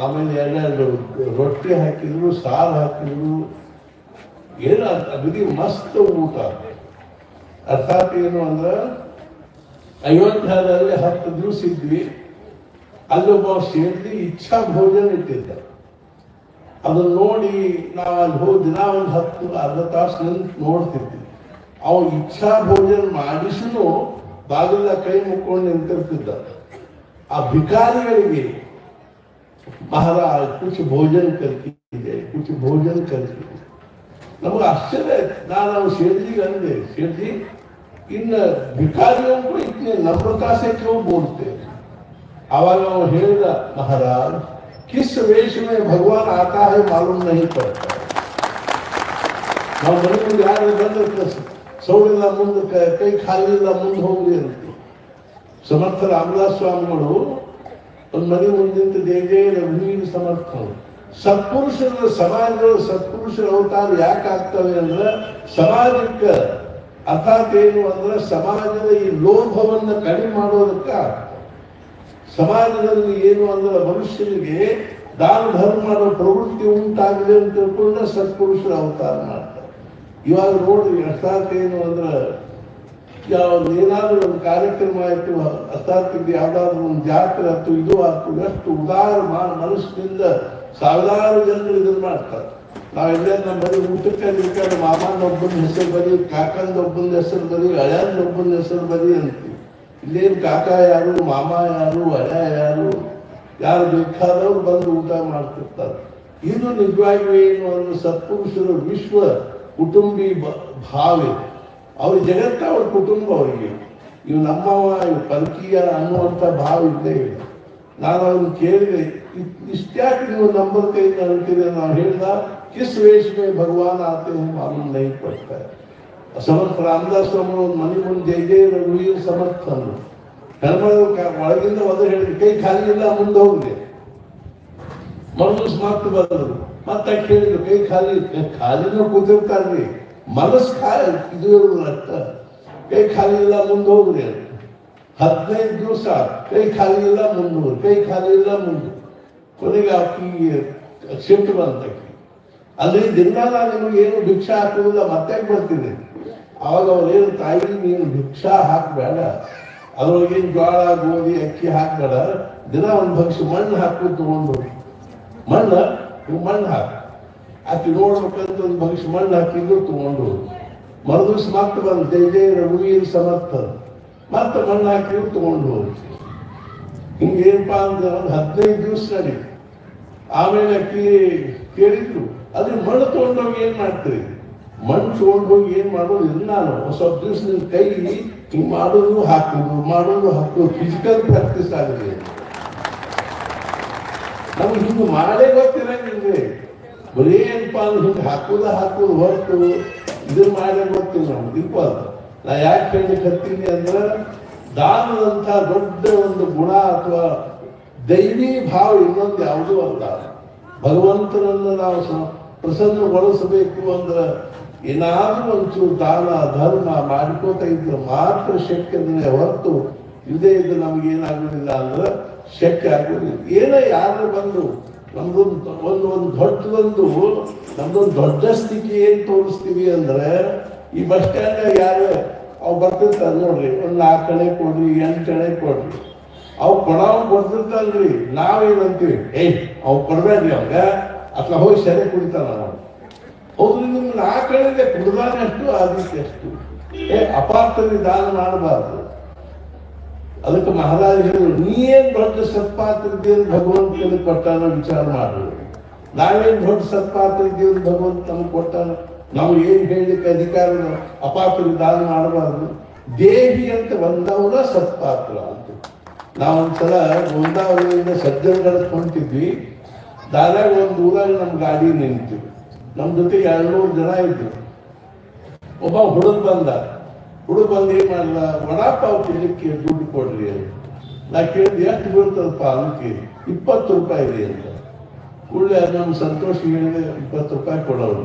B: ಆಮೇಲೆ ಎರಡೆರಡು ರೊಟ್ಟಿ ಹಾಕಿದ್ರು, ಸಾರು ಹಾಕಿದ್ರು. ಏನ ಅಗದಿ ಮಸ್ತ್ ಊಟ. ಅರ್ಥಾತ್ ಏನು ಅಂದ್ರೆ, ಅಯೋಧ್ಯದಲ್ಲಿ ಹತ್ತು ದಿವಸ ಇದ್ವಿ. ಅಲ್ಲೊಬ್ಬ ಸೇರಿ ಇಚ್ಛಾ ಭೋಜನ ಇಟ್ಟಿದ್ದ. ಅದನ್ನ ನೋಡಿ ನಾವು ಅಲ್ಲಿ ಹೋಗಿ ದಿನ ಒಂದು ಹತ್ತು, ಅರ್ಧ ತಾಸು ನಿಂತು ನೋಡ್ತಿದ್ವಿ. ಅವ ಇಚ್ಛಾ ಭೋಜನ ಮಾಡಿಸಿನೂ ಬಾಗಿಲ ಕೈ ಮುಕ್ಕೊಂಡು ನಿಂತಿರ್ತಿದ್ದ. ಆ ಭಿಕಾರಿಗಳಿಗೆ महाराज, कुछ भोजन करके गए कुछ भोजन करके नम आश्चर्य नाना शेठ जी गण गए जी, इन भिखारियों को इतने नम्रता से क्यों बोलते हैं? आवाज़ महाराज, किस वेश में भगवान आता है मालूम नहीं पड़ता। मन को याद बंद सौर्य मुंद कह कई खाली मुंद होंगे। समर्थ रामदास स्वामी ಒಂದು ಮುಂದಿಂತ ದೇವೇ ರಘುವೀರ ಸಮರ್ಥ ಸತ್ಪುರುಷರ ಸಮಾಜಗಳು ಸತ್ಪುರುಷರ ಅವತಾರ ಯಾಕೆ ಆಗ್ತವೆ ಅಂದ್ರೆ ಸಮಾಜಕ್ಕೆ ಅರ್ಥಾತ್ ಏನು ಅಂದ್ರೆ ಸಮಾಜದ ಈ ಲೋಭವನ್ನು ಕಡಿಮೆ ಮಾಡೋದಕ್ಕೆ. ಸಮಾಜದಲ್ಲಿ ಏನು ಅಂದ್ರೆ ಮನುಷ್ಯನಿಗೆ ದಾನ ಧರ್ಮ ಪ್ರವೃತ್ತಿ ಉಂಟಾಗಿದೆ ಅಂತ ತಿಳ್ಕೊಂಡ್ರೆ ಸತ್ಪುರುಷರ ಅವತಾರ ಮಾಡ್ತಾರೆ ಇವಾಗ ನೋಡ್ರಿ ಅರ್ಥಾತ್ ಏನು ಅಂದ್ರೆ ಏನಾದ್ರೂ ಒಂದು ಕಾರ್ಯಕ್ರಮ ಆಯಿತು ಅರ್ಥಾತ್ ಯಾವುದಾದ್ರೂ ಒಂದು ಜಾತ್ರೆ ಆಯ್ತು, ಇದು ಆಯ್ತು, ಎಷ್ಟು ಉದಾರ ಮನಸ್ಸಿನಿಂದ ಸಾವಿರಾರು ಜನರು ಇದನ್ನ ಮಾಡ್ತಾರೆ. ನಾವೆಲ್ಲ ನಮ್ಮ ಬರೀ ಊಟಕ್ಕೆ ಬೇಕಾದ್ರೆ ಮಾಮನ ಒಬ್ಬನ ಹೆಸರು ಬರೀ ಕಾಕಂದ ಒಬ್ಬನ ಹೆಸರು ಬರೀ ಹಳ್ಯಾನ ಒಬ್ಬನ ಹೆಸರು ಬರೀ ಅಂತೀವಿ. ಇಲ್ಲೇನು ಕಾಕ ಯಾರು, ಮಾಮ ಯಾರು ಹಳ್ಯ ಯಾರು ಯಾರು ಬೇಕಾದವ್ರು ಬಂದು ಊಟ ಮಾಡ್ತಿರ್ತಾರೆ. ಇದು ನಿಜವಾಗಿಯೂ ಏನು ಅಂದ್ರೆ ಸತ್ಪುರುಷರ ವಿಶ್ವ ಕುಟುಂಬಿ ಭಾವ ಇದೆ. ಅವ್ರ ಜಗತ್ತ, ಅವ್ರ ಕುಟುಂಬ ಅವರಿಗೆ. ಇವು ನಮ್ಮವ ಇವು ಪಲ್ಕೀಯ ಅನ್ನುವಂಥ ಭಾವ ಇದ್ದೇ ಇಲ್ಲ. ನಾನು ಅವ್ರನ್ನ ಕೇಳಿದೆ ಇಷ್ಟ್ಯಾಕೆ ನೀವು ನಂಬರ್ ಕೈಯಿಂದ ಹೇಳ್ತೀರಿ ನಾವು ಹೇಳ್ದ, ಕಿಸ್ ವೇಷ ಮೇ ಭಗವಾನ್ ಆತೆ ಹೋ ಮಾಲೂಮ್ ನೈ ಪಡ್ತಾ है. ಸಮರ್ಥ ರಾಮದಾಸ್ ಅವರು ಮನೆ ಮುಂದೆ ಜೈ ಜೈ ರಘುವೀರ್ ಸಮರ್ಥ ಒಳಗಿಂದ ಒದ ಹೇಳಿದ್ರು, ಕೈ ಖಾಲಿ ಇಲ್ಲ ಮುಂದೆ ಹೋಗಿದೆ. ಮರಳು ಮಾತು ಬಂದರು. ಮತ್ತೆ ಕೇಳಿದ್ರು ಕೈ ಖಾಲಿ ಖಾಲಿನೂ ಕೂತಿರ್ತಾರ್ರಿ. ಮನಸ್ಸು ಖಾ ಇದು ಅರ್ಥ. ಕೈ ಖಾಲಿ ಇಲ್ಲ, ಮುಂದೆ ಹೋಗ್ರಿ. ಹದಿನೈದು ದಿವಸ, ಕೈ ಖಾಲಿ ಇಲ್ಲ, ಮುಂದೆ ಕೈ ಖಾಲಿ ಇಲ್ಲ, ಮುಂದೆ ಕೊನೆಗೆ ಆಕಿಗೆ ಶಿಫ್ಟ್ ಬಂದಕ್ಕೆ ಅಲ್ಲಿ ದಿನ ನಿಮಗೆ ಏನು ಭಿಕ್ಷಾ ಹಾಕುವುದಿಲ್ಲ, ಮತ್ತೆ ಬರ್ತೀನಿ? ಆವಾಗ ಅವರೇನು ತಾಯಿ, ನೀನು ಭಿಕ್ಷಾ ಹಾಕಬೇಡ. ಅದ್ರೊಳಗೇನು ಜೋಳ ಗೋಧಿ, ಅಕ್ಕಿ ಹಾಕಬೇಡ. ದಿನ ಒಂದು ಭಕ್ಷ ಮಣ್ಣು ಹಾಕು ತಗೊಂಡು ಮಣ್ಣು ಮಣ್ಣು ಹಾಕು. ಆಕಿ ನೋಡ್ಬೇಕಂತ ಒಂದು ಭವಿಷ್ಯ ಮಣ್ಣು ಹಾಕಿದ್ರು ತಗೊಂಡು ಮರುದಿವ್ಸ ಮತ್ತೆ ಬಂದು ಜೈ ಜಯ ರಘುವೀರ್ ಸಮರ್ಥ. ಮತ್ತೆ ಮಣ್ಣು ಹಾಕಿದ್ರು ತಗೊಂಡು ಹೋಗಿ ಹಿಂಗೇನಪ್ಪ ಅಂದ್ರೆ ಒಂದು ಹದಿನೈದು ದಿವಸ ನಡಿ ಆಮೇಲೆ ಅಕ್ಕಿ ಕೇಳಿದ್ರು ಅದ್ರ ಮಣ್ಣು ತಗೊಂಡೋಗಿ ಏನ್ ಮಾಡ್ತೀರಿ? ಮಣ್ಣು ತಗೊಂಡು ಹೋಗಿ ಏನ್ ಮಾಡೋದು ಇಲ್ಲ ನಾನು ಸ್ವಲ್ಪ ದಿವಸ ನಿನ್ ಕೈ ಹಿಂಗೆ ಮಾಡೋದು, ಹಾಕೋದು ಮಾಡೋದು, ಹಾಕೋದು ಫಿಸಿಕಲ್ ಪ್ರಾಕ್ಟೀಸ್ ಆಗಿದೆ. ನಮ್ಗೆ ಹಿಂಗೆ ಮಾಡೇ ಗೊತ್ತಿರಂಗಿಲ್ರಿ ಬರೀ ಏನಪ್ಪ ಅಂದ್ರೆ ಹಿಂಗೆ ಹಾಕೋದ, ಹಾಕೋದು ಹೊರತು ಇದನ್ನ ಮಾಡಿ ಗೊತ್ತಿಲ್ಲ ನಮ್ಗೆ ದೀಪ ನಾ ಯಾಕೆ ಹೇಳಲಿಕ್ಕೆ ಹತ್ತೀನಿ ಅಂದ್ರೆ ದಾನದಂಥ ದೊಡ್ಡ ಒಂದು ಗುಣ ಅಥವಾ ದೈವಿ ಭಾವ ಇನ್ನೊಂದು ಯಾವುದೂ ಅಲ್ಲ ಭಗವಂತನನ್ನು ನಾವು ಪ್ರಸನ್ನಗೊಳಿಸಬೇಕು ಅಂದ್ರೆ ಏನಾದ್ರೂ ಒಂಚೂರು ದಾನ, ಧರ್ಮ ಮಾಡ್ಕೋತ ಇದ್ರೆ ಮಾತ್ರ ಶಕ್ಯದನ್ನೇ ಹೊರತು ಇದೇ ಇದು ನಮ್ಗೆ ಏನಾಗೋದಿಲ್ಲ ಅಂದ್ರೆ ಶಕ್ಯ ಆಗೋದಿಲ್ಲ. ಏನೇ ಯಾರು ಬಂದು ನಮ್ದೊಂದು ಒಂದು ಒಂದು ದೊಡ್ಡದೊಂದು ನಮ್ದೊಂದು ದೊಡ್ಡ ಸ್ಥಿತಿ ಏನು ತೋರಿಸ್ತೀವಿ ಅಂದ್ರೆ, ಈ ಬಸ್ ಸ್ಟ್ಯಾಂಡ್ ಯಾರು, ಅವ್ ಬರ್ತಿರ್ತಾರೆ ನೋಡ್ರಿ. ಒಂದು ನಾಲ್ಕು ಕಡೆ ಕೊಡ್ರಿ, ಎಂಟು ಕಡೆ ಕೊಡ್ರಿ. ಅವ್ ಕೊಡವ್ ಕೊಡ್ತಿರ್ತಾನ್ರಿ ನಾವೇನಂತೀವಿ? ಏಯ್ ಅವ್ ಕೊಡ್ಬೇಡ್ರಿ ಅವಾಗ. ಅಥವಾ ಹೋಗಿ ಸೆರೆ ಕುಡಿತಾನ ಹೌದು ನಿಮ್ಗೆ ನಾಲ್ಕು ಕಡೆಗೆ ಕುಡ್ದಾನೆ ಅಷ್ಟು, ಆದಿತ್ಯ ಅಷ್ಟು. ಏ ಅಪಾರ್ಥದಲ್ಲಿ ದಾನ ಮಾಡಬಾರ್ದು. ಅದಕ್ಕೆ ಮಹಾರಾಜ ಹೇಳಿದ್ರು ನೀ ಏನ್ ದೊಡ್ಡ ಸತ್ಪಾತ್ರ ಇದ್ದೇನು ಭಗವಂತನ ಕೊಟ್ಟಾನ ವಿಚಾರ ಮಾಡು ನಾವೇನ್ ದೊಡ್ಡ ಸತ್ಪಾತ್ರ ದೇವ್ರು ಭಗವಂತ ನಮ್ಗೆ ಕೊಟ್ಟಾನ? ನಾವು ಏನ್ ಹೇಳಲಿಕ್ಕೆ ಅಧಿಕಾರ. ಅಪಾತ್ರ ದಾನ ಮಾಡಬಾರ್ದು? ದೇಹಿ ಅಂತ ಬಂದವನ ಸತ್ಪಾತ್ರ ಅಂತ. ನಾವೊಂದ್ಸಲ ಬೃಂದಾವನದಿಂದ ಸಜ್ಜನಗಳ ಹೊಂಟಿದ್ವಿ. ದಾರಾಗ ಒಂದು ಊರಾಗ ನಮ್ಮ ಗಾಡಿ ನಿಂತು. ನಮ್ಮ ಜೊತೆ ಎರಡ್ನೂರು ಜನ ಇದ್ರು. ಒಬ್ಬ ಹುಡುಗ ಬಂದ. ಹುಡುಗ ಬಂದು ಏನ್ ಮಾಡಲ್ಲ ವಡಾಪಾವ್ ತಿನ್ಲಿಕ್ಕೆ ದುಡ್ಡು ಕೊಡ್ರಿ ಅಂತ. ನಾ ಕೇಳಿದ್ರೆ ಎಷ್ಟು ಬೀಳ್ತದಪ್ಪ ಅದಕ್ಕೆ ಇಪ್ಪತ್ತು ರೂಪಾಯಿ ಇದೆ ಅಂತ. ಕೂಡಲೇ ನಮ್ಮ ಸಂತೋಷ್ ಹೇಳಿದೆ, ಇಪ್ಪತ್ತು ರೂಪಾಯಿ ಕೊಡೋರು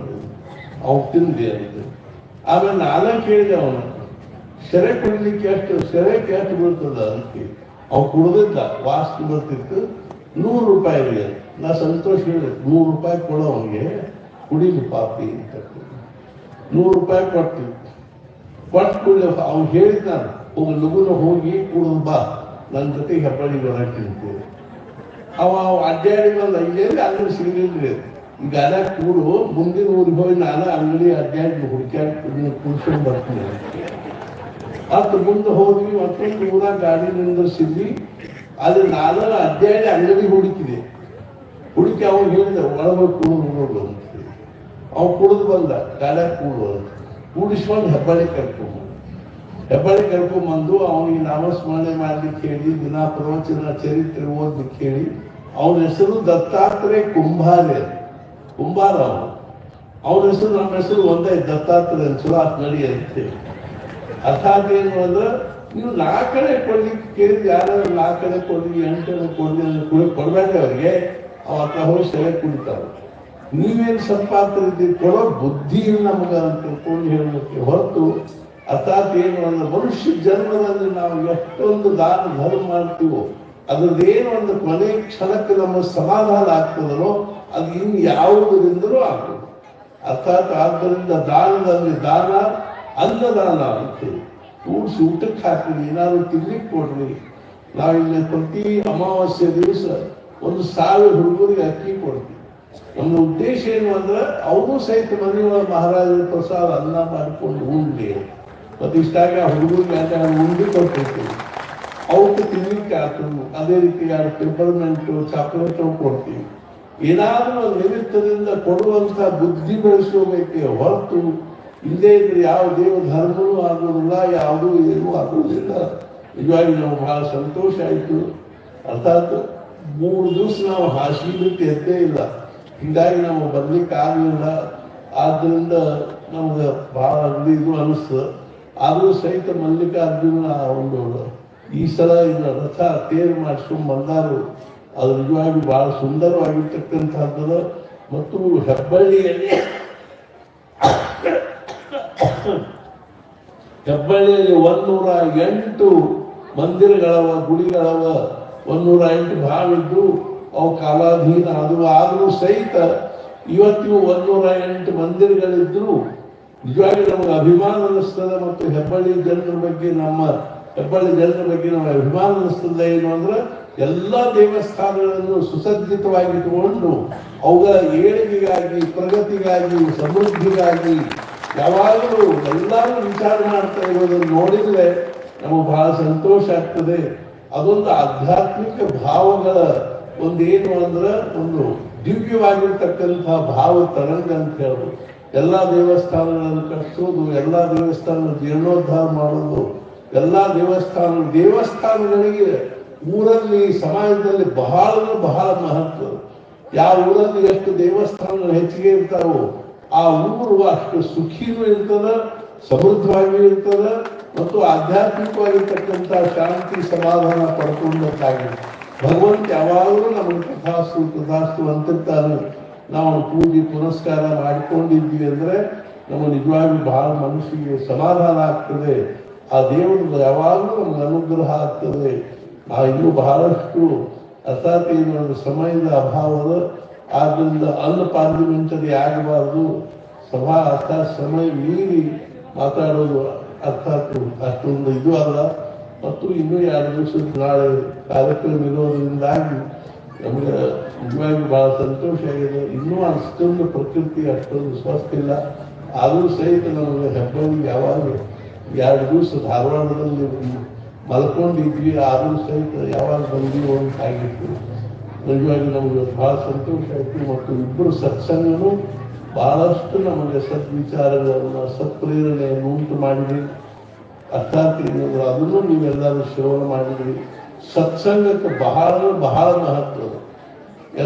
B: ಅವ್ನು ತಿಂದೆ ಅಂತ. ಆಮೇಲೆ ನಾನೇ ಕೇಳಿದೆ ಅವನು ಸೆರೆ ಕುಡಿಲಿಕ್ಕೆ ಎಷ್ಟು, ಸೆರೆಗೆ ಎಷ್ಟು ಬೀಳ್ತದ? ಅಂತ ಅವ್ನು ಕುಡ್ದಿದ್ದ, ವಾಸ್ತು ಬರ್ತಿತ್ತು, ನೂರು ರೂಪಾಯಿ ಇದೆ. ನಾ ಸಂತೋಷ ಹೇಳಿದೆ, ನೂರು ರೂಪಾಯಿ ಕೊಡೋ ಅವನಿಗೆ, ಕುಡಿಲಿ ಪಾಪಿ, ಅಂತ ನೂರು ರೂಪಾಯಿ ಕೊಟ್ಟು ಕೊಟ್ಟು ಕೂಡಲೇ ಅವ್ನು ಹೇಳಿದ್ ಒಬ್ಬ ಲಗುನ ಹೋಗಿ ಕುಡಿದು ಬಾ ನನ್ನ ಜೊತೆ ಹೆಬ್ಬಳ್ಳಿ ಬರಕ್ಕೆ ಅವ ಅಡ್ಡಾಡಿ ಬಂದ ಇಲ್ಲೇಲಿ ಅಂಗಡಿ ಸಿಗಲಿಲ್ಲ ಈಗ ಅದ ಕೂಡು, ಮುಂದಿನ ಊರಿಗೆ ಹೋಗಿ ನಾನು ಅಂಗಡಿ ಅಡ್ಡಾಡಿ ಹುಡುಕ್ಯಾಡಿ ಕುಡ್ಸ್ಕೊಂಡು ಬರ್ತೀನಿ ಅಷ್ಟು ಮುಂದೆ ಹೋದ್ವಿ ಮತ್ತೊಂದು ಊರ ಗಾಡಿ ನಿಂದಿಸಿದ್ವಿ ಅದು ನಾನು ಅಡ್ಡಾಡಿ ಅಂಗಡಿ ಹುಡುಕಿದೆ. ಹುಡುಕಿ ಅವನು ಹೇಳಿದ, ಒಳಗೆ ಕುಡಿದು ನೋಡು ಅಂತ ಅವ್ ಕುಡಿದು ಬಂದ, ಗಾಡ ಕೂಡು ಅಂತ. ಕೂಡಿಸ್ಕೊಂಡು ಹೆಬ್ಬಳ್ಳಿ ಕರ್ಕೊಂಡು ಹೆಬ್ಬಳ್ಳಿ ಕರ್ಕೊಂಬಂದು ಅವನಿಗೆ ನಾಮಸ್ಮರಣೆ ಮಾಡಲಿಕ್ಕೆ ಹೇಳಿ, ದಿನ ಪ್ರವಚನ ಚರಿತ್ರೆ ಓದ್ಲಿಕ್ಕೆ ಹೇಳಿ, ಅವನ ಹೆಸರು ದತ್ತಾತ್ರೇಯ ಕುಂಭಾರೆ ಕುಂಭಾರ ಅವನು. ಅವನ ಹೆಸರು ನಮ್ಮ ಹೆಸರು ಒಂದೇ, ದತ್ತಾತ್ರೇಯ ಸುರಾತ್ ನಡಿ ಅಂತೇಳಿ ಅರ್ಥಾತ್ ಏನು ಅಂದ್ರೆ ನೀವು ನಾಲ್ಕು ಕಡೆ ಕೊಡ್ಲಿಕ್ಕೆ ಕೇಳಿದ್ರೆ ಯಾರು ನಾಲ್ಕಡೆ ಕೊಡಲಿ ಕೊಡ್ಲಿ ಎಂಟು ಕಡೆ ಕೊಡ್ಲಿ ಕೊಡ್ಬೇಡ್ರಿ ಅವ್ರಿಗೆ. ಅವ ಹತ್ರ ಹೋಗಿ ಸೆಳೆ ಕುಡಿತಾರೆ ನೀವೇನು ಸಂಪಾದನೆ ಇದ್ದೀರಿ ಕೊಡೋ ಬುದ್ಧಿ ನಮಗ ಅಂತ ತಿಳ್ಕೊಂಡು ಹೇಳಲಿಕ್ಕೆ ಹೊರತು ಅರ್ಥಾತ್ ಏನು ಅಂದ್ರೆ ಮನುಷ್ಯ ಜನ್ಮದಲ್ಲಿ ನಾವು ಎಷ್ಟೊಂದು ದಾನ ಧರ್ಮ ಮಾಡ್ತೀವೋ, ಅದ್ರದ್ದೇನು ಒಂದು ಕೊನೆ ಕ್ಷಣಕ್ಕೆ ನಮ್ಮ ಸಮಾಧಾನ ಆಗ್ತದೋ ಅದು ಇನ್ನು ಯಾವುದರಿಂದಲೂ ಆಗ್ತದೆ. ಅರ್ಥಾತ್ ಆದ್ದರಿಂದ ದಾನದಲ್ಲಿ ದಾನ, ಅನ್ನದಾನ ಅಂತೇಳಿ ಕೂಡಿಸಿ ಊಟಕ್ಕೆ ಹಾಕ್ರಿ ಏನಾದ್ರು ತಿನ್ಲಿಕ್ಕೆ ಕೊಡ್ರಿ. ನಾವಿಲ್ಲಿ ಪ್ರತಿ ಅಮಾವಾಸ್ಯ ದಿವಸ ಒಂದು ಸಾವಿರ ಹುಡುಗರಿಗೆ ಅಕ್ಕಿ ಕೊಡ್ತೀವಿ. ನಮ್ಮ ಉದ್ದೇಶ ಏನು ಅಂದ್ರೆ ಅವನು ಸಹಿತ ಮನೆಯೊಳಗೆ ಮಹಾರಾಜರ ಪ್ರಸಾದ ಅನ್ನ ಮಾಡಿಕೊಂಡು ಉಂಡೆ. ಮತ್ತೆ ಇಷ್ಟಾಗಿ ಹುಡುಗರಿಗೆ ಅಂತ ಉಂಡಿ ಕೊಟ್ಟಿರ್ತೀವಿ ಅವಕ್ಕೆ ತಿನ್ಲಿಕ್ಕೆ ಆಗ್ತದೆ. ಅದೇ ರೀತಿ ಯಾರು ಪೆಪರ್ಮೆಂಟು ಚಾಕ್ಲೇಟ್ ಕೊಡ್ತೀವಿ. ಏನಾದರೂ ಒಂದು ನಿಮಿತ್ತದಿಂದ ಕೊಡುವಂತ ಬುದ್ಧಿ ಬೆಳೆಸ್ಕೋಬೇಕೆ ಹೊರತು ಇಲ್ಲೇ ಇದ್ರೆ ಯಾವ ದೇವ ಧರ್ಮವೂ ಆಗೋದಿಲ್ಲ, ಯಾವುದೂ ಏನೂ ಆಗೋದಿಲ್ಲ. ನಿಜವಾಗಿ ನಾವು ಬಹಳ ಸಂತೋಷ ಆಯಿತು. ಅರ್ಥಾತ್ ಮೂರು ದಿವಸ ನಾವು ಹಾಸಿಗೆ ಬಿಟ್ಟು ಎದ್ದೇ ಇಲ್ಲ. ಹೀಗಾಗಿ ನಾವು ಬರ್ಲಿಕ್ಕೆ ಆಗಲಿಲ್ಲ. ಆದ್ದರಿಂದ ನಮ್ಗೆ ಭಾಳ ಇದು ಅನಿಸ್ತು ಆದರೂ ಸಹಿತ ಮಲ್ಲಿಕಾರ್ಜುನ ಒಂದು ಈ ಸಲ ಇದನ್ನ ರಥ ತೇರು ಮಾಡಿಸ್ಕೊಂಡು ಬಂದಾರು. ಅದು ನಿಜವಾಗಿ ಬಹಳ ಸುಂದರವಾಗಿರ್ತಕ್ಕಂಥದ್ದು. ಮತ್ತು ಹೆಬ್ಬಳ್ಳಿಯಲ್ಲಿ ಹೆಬ್ಬಳ್ಳಿಯಲ್ಲಿ ಒಂದೂರ ಎಂಟು ಮಂದಿರಗಳವ, ಗುಡಿಗಳವ, ಒಂದೂರ ಎಂಟು ಭಾವಿದ್ದು ಅವು ಕಾಲಾಧೀನ ಆದರೂ ಆದರೂ ಸಹಿತ ಇವತ್ತಿಗೂ ಒಂದೂರ ಎಂಟು ಮಂದಿರಗಳಿದ್ದರೂ ನಿಜವಾಗಿ ನಮಗೆ ಅಭಿಮಾನ ಅನ್ನಿಸ್ತದೆ ಮತ್ತು ಹೆಬ್ಬಳ್ಳಿ ಜನರ ಬಗ್ಗೆ ನಮ್ಮ ಹೆಬ್ಬಳ್ಳಿ ಜನರ ಬಗ್ಗೆ ನಮಗೆ ಅಭಿಮಾನ ಅನ್ನಿಸ್ತದೆ ಏನು ಅಂದ್ರೆ ಎಲ್ಲ ದೇವಸ್ಥಾನಗಳನ್ನು ಸುಸಜ್ಜಿತವಾಗಿಟ್ಟುಕೊಂಡು ಅವುಗಳ ಏಳಿಗೆಗಾಗಿ, ಪ್ರಗತಿಗಾಗಿ, ಸಮೃದ್ಧಿಗಾಗಿ ಯಾವಾಗಲೂ ಎಲ್ಲರೂ ವಿಚಾರ ಮಾಡ್ತಾ ಇರೋದನ್ನು ನೋಡಿದರೆ ನಮಗೆ ಬಹಳ ಸಂತೋಷ ಆಗ್ತದೆ. ಅದೊಂದು ಆಧ್ಯಾತ್ಮಿಕ ಭಾವಗಳ ಒಂದೇನು ಅಂದ್ರೆ ಒಂದು ದಿವ್ಯವಾಗಿರ್ತಕ್ಕಂಥ ಭಾವ ತರಂಗ ಅಂತ ಹೇಳ್ಬೋದು. ಎಲ್ಲ ದೇವಸ್ಥಾನಗಳನ್ನು ಕಟ್ಟಿಸೋದು ಎಲ್ಲ ದೇವಸ್ಥಾನ ಜೀರ್ಣೋದ್ಧಾರ ಮಾಡೋದು, ಎಲ್ಲ ದೇವಸ್ಥಾನ, ದೇವಸ್ಥಾನಗಳಿಗೆ ಊರಲ್ಲಿ, ಸಮಾಜದಲ್ಲಿ ಬಹಳ ಬಹಳ ಮಹತ್ವ. ಯಾವ ಊರಲ್ಲಿ ಎಷ್ಟು ದೇವಸ್ಥಾನಗಳು ಹೆಚ್ಚಿಗೆ ಇರ್ತಾವೋ ಆ ಊರು ಅಷ್ಟು ಸುಖಿನೂ ಇರ್ತದ, ಸಮೃದ್ಧವಾಗಿ ಇರ್ತದ ಮತ್ತು ಆಧ್ಯಾತ್ಮಿಕವಾಗಿರ್ತಕ್ಕಂಥ ಶಾಂತಿ ಸಮಾಧಾನ ಪಡ್ಕೊಂಡಂತಾಗಿದೆ. ಭಗವಂತ ಯಾವಾಗಲೂ ನಮಗೆ ಕಥಾಸ್ತು ಕಥಾಸ್ತು ಅಂತಿರ್ತಾನೆ ನಾವು ಪೂಜೆ, ಪುನಸ್ಕಾರ ಮಾಡಿಕೊಂಡಿದ್ವಿ ಅಂದರೆ ನಮ್ಮ ನಿಜವಾಗಿ ಬಹಳ ಮನಸ್ಸಿಗೆ ಸಮಾಧಾನ ಆಗ್ತದೆ. ಆ ದೇವರು ಯಾವಾಗಲೂ ನಮ್ಗೆ ಅನುಗ್ರಹ ಆಗ್ತದೆ. ಆ ಇನ್ನೂ ಬಹಳಷ್ಟು ಅಸಾಧ್ಯ ಸಮಯದ ಅಭಾವದ. ಆದ್ದರಿಂದ ಅನ್ನ ಪಾರ್ಲಿಮೆಂಟರಿ ಆಗಬಾರ್ದು. ಸಭಾ, ಅರ್ಥ, ಸಮಯ ಮೀರಿ ಮಾತಾಡೋದು ಅರ್ಥಾತ್ ಅಷ್ಟೊಂದು ಇದು ಅಲ್ಲ. ಮತ್ತು ಇನ್ನೂ ಎರಡು ದಿವಸದ ನಾಳೆ ಕಾರ್ಯಕ್ರಮ ಇರೋದ್ರಿಂದಾಗಿ ನಮಗೆ ನಿಜವಾಗಿ ಭಾಳ ಸಂತೋಷ ಆಗಿದೆ. ಇನ್ನೂ ಅಷ್ಟೊಂದು ಪ್ರಕೃತಿ, ಅಷ್ಟೊಂದು ಸ್ವಸ್ಥ ಇಲ್ಲ. ಆದರೂ ಸಹಿತ ನಮಗೆ ಹೆಬ್ಬಳ್ಳಿ ಯಾವಾಗಲೂ ಎರಡು ದಿವಸ ಧಾರವಾಡದಲ್ಲಿ ಮಲ್ಕೊಂಡಿದ್ವಿ. ಆದರೂ ಸಹಿತ ಯಾವಾಗ ಬಂದಿವೋ ಅಂತ ಆಗಿತ್ತು. ನಿಜವಾಗಿ ನಮಗೆ ಭಾಳ ಸಂತೋಷ ಆಯಿತು. ಮತ್ತು ಇಬ್ಬರು ಸತ್ಸಂಗನೂ ಬಹಳಷ್ಟು ನಮಗೆ ಸದ್ವಿಚಾರಗಳನ್ನು, ಸತ್ಪ್ರೇರಣೆಯನ್ನು ಉಂಟು ಮಾಡಿದ್ರಿ ಅರ್ಥಾತ್ ಏನಂದ್ರೆ ಅದನ್ನು ನೀವೆಲ್ಲರೂ ಶ್ರವಣ ಮಾಡಿದ್ರಿ. ಸತ್ಸಂಗಕ್ಕೆ ಬಹಳ ಬಹಳ ಮಹತ್ವ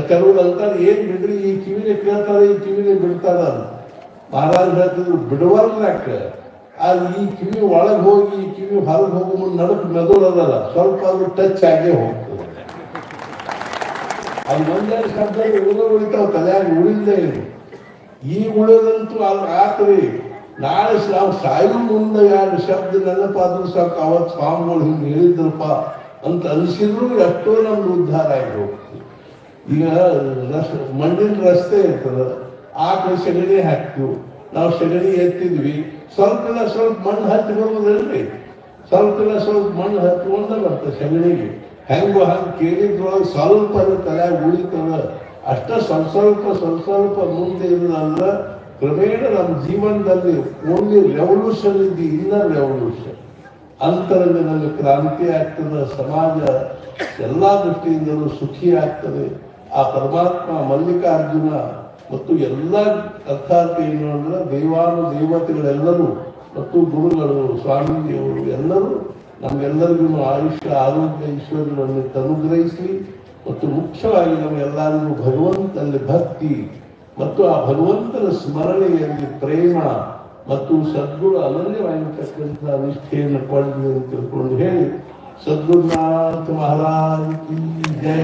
B: ಕೆಲವರು ಅಂತಾರೆ ಏನು ಬಿಡ್ರಿ, ಈ ಕಿವಿನೇ ಕೇಳ್ತಾರೆ, ಈ ಕಿವಿನೇ ಬಿಡ್ತಾರ ಮಹಾರಾಜ್ ಹೇಳ್ತಿದ್ರು ಬಿಡುವಲ್ಲ ಆದ್ರೆ ಆ ಈ ಕಿವಿ ಒಳಗೆ ಹೋಗಿ, ಈ ಕಿವಿ ಹೊರಗೆ ಹೋಗೋ ಮುಂದೆ ನಡಕ್ ಮೆದುಳದಲ್ಲ ಸ್ವಲ್ಪ ಅದು ಟಚ್ ಆಗೇ ಹೋಗ್ತದೆ. ಅದು ಒಂದೇ ಶಬ್ದ ಉಳಿದ ಉಳಿತಾವ, ತಲೆಯಾಗಿ ಉಳಿದೇ ಈ ಉಳಿದಂತೂ ಅಲ್ಲಿ ಆತ್ರಿ. ನಾಳೆ ನಾವು ಸಾಯುವ ಮುಂದೆ ಯಾರು ಶಬ್ದ ನೆನಪಾದ್ರೂ ಸಾಕು ಅವತ್ತು ಸ್ವಾಮಿಗಳು ಹಿಂಗೆ ಹೇಳಿದ್ರಪ್ಪ ಅಂತ ಅನಿಸಿದ್ರು ಎಷ್ಟೋ ನಮ್ದು ಉದ್ಧಾರ ಹೋಗ್ತದೆ ಈಗ ರಸ್ ಮಣ್ಣಿನ ರಸ್ತೆ ಇರ್ತದ ಆಕಳ ಸಗಣಿ ಹಾಕ್ತಿವು ನಾವು ಸಗಣಿ ಎತ್ತಿದ್ವಿ. ಸ್ವಲ್ಪ ಸ್ವಲ್ಪ ಮಣ್ಣು ಹತ್ತಿ ಬರೋದಿಲ್ರಿ ಸ್ವಲ್ಪ ಸ್ವಲ್ಪ ಮಣ್ಣು ಹತ್ಕೊಂಡ ಬರ್ತದೆ ಸಗಣಿಗೆ. ಹೆಂಗೋ ಹಂಗೆ ಕೇಳಿದ್ರೊಳಗೆ ಸ್ವಲ್ಪ ತಲೆಯಾಗ ಉಳಿತದ. ಅಷ್ಟ ಸ್ವಲ್ಪ ಸ್ವಲ್ಪ ಸ್ವಲ್ಪ ಸ್ವಲ್ಪ ಮುಂದೆ ಇರೋದಲ್ಲ ಕ್ರಮೇಣ ನಮ್ಮ ಜೀವನದಲ್ಲಿ ಓನ್ಲಿ ರೆವಲ್ಯೂಷನ್ ಇದ್ದು ಇನ್ನರ್ ರೆವಲ್ಯೂಷನ್ ಅಂತರಂಗದಲ್ಲಿ ಕ್ರಾಂತಿ ಆಗ್ತದೆ, ಸಮಾಜ ಎಲ್ಲ ದೃಷ್ಟಿಯಿಂದಲೂ ಸುಖಿ ಆಗ್ತದೆ. ಆ ಪರಮಾತ್ಮ, ಮಲ್ಲಿಕಾರ್ಜುನ ಮತ್ತು ಎಲ್ಲ ಅರ್ಥಾರ್ಥ ಏನು ಅಂದ್ರೆ ದೇವಾನು ದೇವತೆಗಳೆಲ್ಲರೂ ಮತ್ತು ಗುರುಗಳು, ಸ್ವಾಮೀಜಿಯವರು ಎಲ್ಲರೂ ನಮ್ಗೆಲ್ಲರಿಗೂ ಆಯುಷ್ಯ, ಆರೋಗ್ಯ ಈಶ್ವರನನ್ನು ಅನುಗ್ರಹಿಸಿ ಮತ್ತು ಮುಖ್ಯವಾಗಿ ನಮಗೆಲ್ಲರಿಗೂ ಭಗವಂತನಲ್ಲಿ ಭಕ್ತಿ ಮತ್ತು ಆ ಭಗವಂತನ ಸ್ಮರಣೆಯಲ್ಲಿ ಪ್ರೇಮ ಮತ್ತು ಸದ್ಗುರು ಅನನ್ಯವಾಗಿರ್ತಕ್ಕಂಥ ನಿಷ್ಠೆಯನ್ನು ಪಡೆದು ಅಂತ ತಿಳ್ಕೊಂಡು ಹೇಳಿ, ಸದ್ಗುರುನಾಥ ಮಹಾರಾಜ್ ಕಿ ಜಯ